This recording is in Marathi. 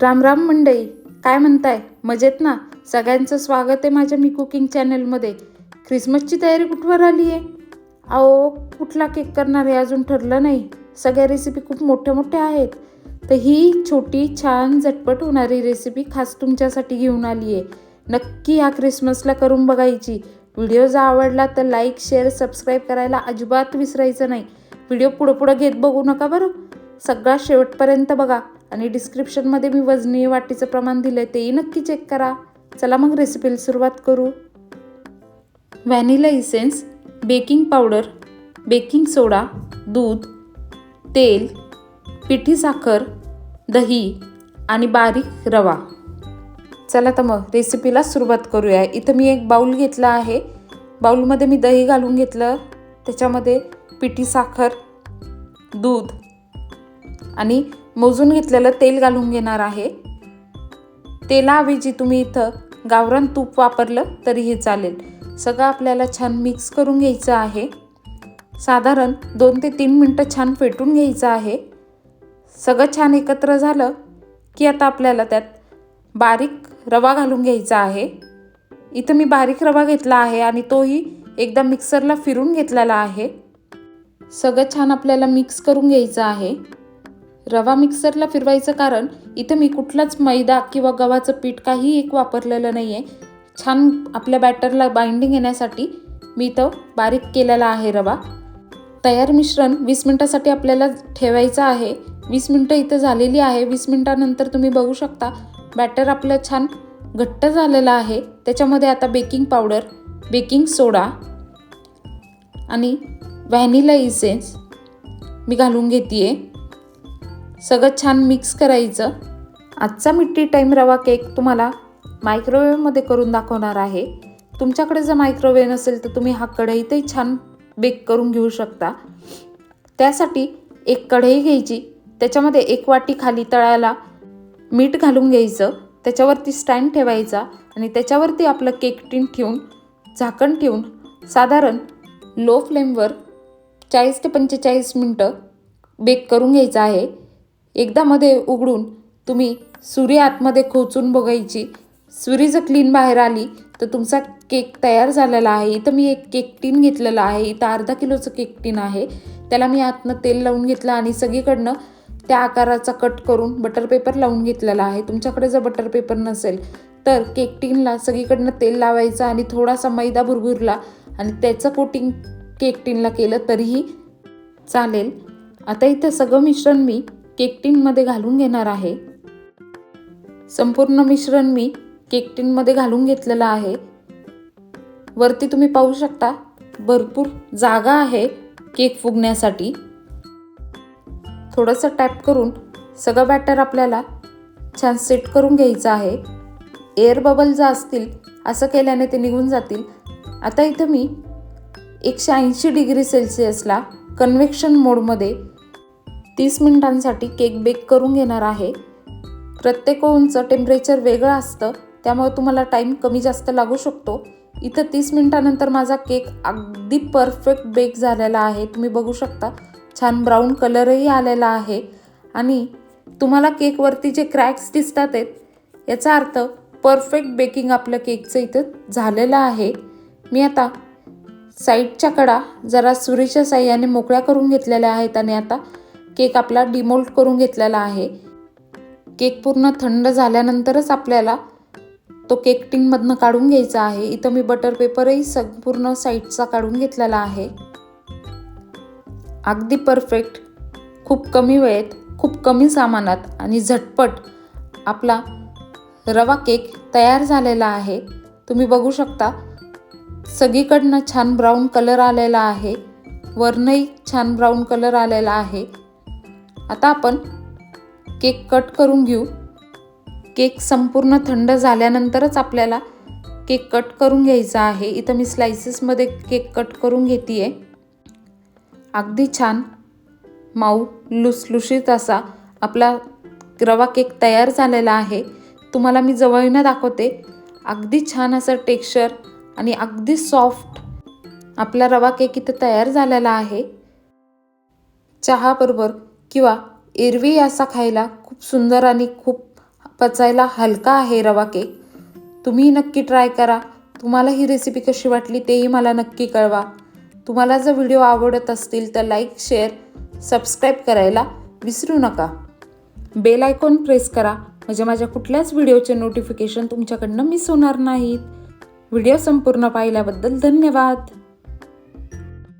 राम राम मंडई काय म्हणताय? मजेत ना? सगळ्यांचं स्वागत आहे माझ्या मी कुकिंग चॅनलमध्ये. ख्रिसमसची तयारी कुठवर आली आहे? अहो कुठला केक करणार आहे अजून ठरलं नाही. सगळ्या रेसिपी खूप मोठ्या मोठ्या आहेत. तर ही छोटी छान झटपट होणारी रेसिपी खास तुमच्यासाठी घेऊन आली आहे. नक्की ह्या ख्रिसमसला करून बघायची. व्हिडिओ जर आवडला तर लाईक शेअर सबस्क्राईब करायला अजिबात विसरायचं नाही. व्हिडिओ पुढं पुढं घेत बघू नका बरं? सगळा शेवटपर्यंत बघा. आणि डिस्क्रिप्शनमध्ये मी वजनी वाटीचं प्रमाण दिलं आहे तेही नक्की चेक करा. चला मग रेसिपीला सुरुवात करू. Vanilla essence baking powder baking soda दूध तेल पिठी साखर दही आणि बारीक रवा. चला तर मग रेसिपीला सुरुवात करूया. इथं मी एक बाऊल घेतला आहे. बाऊलमध्ये मी दही घालून घेतलं. त्याच्यामध्ये पिठी साखर दूध आणि मोजून घेतलेलं तेल घालून घेणार आहे. तेलाऐवजी तुम्ही इथं गावरान तूप वापरलं तरीही चालेल. सगळं आपल्याला छान मिक्स करून घ्यायचं आहे. साधारण दोन ते तीन मिनटं छान फेटून घ्यायचं आहे. सगळं छान एकत्र झालं की आता आपल्याला त्यात बारीक रवा घालून घ्यायचा आहे. इथं मी बारीक रवा घेतला आहे आणि तोही एकदा मिक्सरला फिरून घेतलेला आहे. सगळं छान आपल्याला मिक्स करून घ्यायचं आहे. रवा मिक्सरला फिरवायचं कारण इथं मी कुठलाच मैदा किंवा गव्हाचं पीठ काही एक वापरलेलं नाही आहे छान आपल्या बॅटरला बाइंडिंग येण्यासाठी मी इथं बारीक केलेला आहे रवा. तयार मिश्रण वीस मिनटासाठी आपल्याला ठेवायचं आहे. वीस मिनटं इथं झालेली आहे. वीस मिनटानंतर तुम्ही बघू शकता बॅटर आपलं छान घट्ट झालेलं आहे. त्याच्यामध्ये आता बेकिंग पावडर बेकिंग सोडा आणि व्हॅनिला इसेन्स मी घालून घेते आहे सगळं छान मिक्स करायचं. आजचा मिट्टी टाईम रवा केक तुम्हाला मायक्रोवेव्हमध्ये करून दाखवणार आहे. तुमच्याकडे जर मायक्रोवेव्ह नसेल तर तुम्ही हा कढईतही छान बेक करून घेऊ शकता. त्यासाठी एक कढई घ्यायची त्याच्यामध्ये एक वाटी खाली तळायला मीठ घालून घ्यायचं त्याच्यावरती स्टँड ठेवायचा आणि त्याच्यावरती आपलं केक टीन ठेवून झाकण ठेवून साधारण लो फ्लेमवर चाळीस ते पंचेचाळीस मिनटं बेक करून घ्यायचं आहे. एकदा मध्ये उघडून तुम्ही सुरी आतमध्ये खोचून बघायची. सुरी जर क्लीन बाहेर आली तर तुमचा केक तयार झालेला आहे. इथं मी एक केक टीन घेतलेलं आहे. इथं अर्धा किलोचं केक टीन आहे. त्याला मी आतनं तेल लावून घेतलं आणि सगळीकडनं त्या आकाराचा कट करून बटर पेपर लावून घेतलेला आहे. तुमच्याकडे जर बटर पेपर नसेल तर केक टीनला सगळीकडनं तेल लावायचं आणि थोडासा मैदा भुरभुरला आणि त्याचं कोटिंग केक टीनला केलं तरीही चालेल. आता इथं सगळं मिश्रण मी केक टीनमध्ये घालून घेणार आहे. संपूर्ण मिश्रण मी केक टीनमध्ये घालून घेतलेलं आहे. वरती तुम्ही पाहू शकता भरपूर जागा आहे केक फुगण्यासाठी. थोडंसं टॅप करून सगळं बॅटर आपल्याला छान सेट करून घ्यायचं आहे. एअर बबल जर असतील असं केल्याने ते निघून जातील. आता इथं मी एकशे ऐंशी डिग्री सेल्सिअसला कन्व्हेक्शन मोडमध्ये तीस मिनिटांसाठी केक बेक करून घेणार आहे. प्रत्येक ओव्हनचं टेम्परेचर वेगळं असतं त्यामुळे तुम्हाला टाईम कमी जास्त लागू शकतो. इथं तीस मिनटानंतर माझा केक अगदी परफेक्ट बेक झालेला आहे. तुम्ही बघू शकता छान ब्राऊन कलरही आलेला आहे. आणि तुम्हाला केकवरती जे क्रॅक्स दिसतात आहेत याचा अर्थ परफेक्ट बेकिंग आपलं केकचं इथं झालेलं आहे. मी आता साईडच्या कडा जरा सुरीच्या साह्याने मोकळ्या करून घेतलेल्या आहेत आणि आता केक आपला डिमोल्ट करून घेतलेला आहे. केक पूर्ण थंड झाल्यानंतरच आपल्याला तो केक टिनमधनं काढून घ्यायचा आहे. इथं मी बटर पेपरही संपूर्ण साईडचा काढून घेतलेला आहे. अगदी परफेक्ट खूप कमी वेळेत खूप कमी सामानात आणि झटपट आपला रवा केक तयार झालेला आहे. तुम्ही बघू शकता सगळीकडनं छान ब्राऊन कलर आलेला आहे. वरनही छान ब्राऊन कलर आलेला आहे. आता आपण केक कट करून घेऊ. केक संपूर्ण थंड झाल्यानंतरच आपल्याला केक कट करून घ्यायचा आहे. इथं मी स्लायसेसमध्ये केक कट करून घेते आहे अगदी छान माऊ लुसलुशीत असा आपला रवा केक तयार झालेला आहे. तुम्हाला मी जवळनं दाखवते. अगदी छान असं टेक्स्चर आणि अगदी सॉफ्ट आपला रवा केक इथं तयार झालेला आहे. चहाबरोबर किंवा एरवी असा खायला खूप सुंदर आणि खूप पचायला हलका आहे रवा केक. तुम्ही नक्की ट्राय करा. तुम्हाला ही रेसिपी कशी वाटली तेही मला नक्की कळवा. तुम्हाला जर व्हिडिओ आवडत असतील तर लाईक शेअर सबस्क्राईब करायला विसरू नका. बेल आयकॉन प्रेस करा. म्हणजे माझ्या कुठल्याच व्हिडिओचे नोटिफिकेशन तुमच्याकडनं मिस होणार नाहीत. व्हिडिओ संपूर्ण पाहिल्याबद्दल धन्यवाद.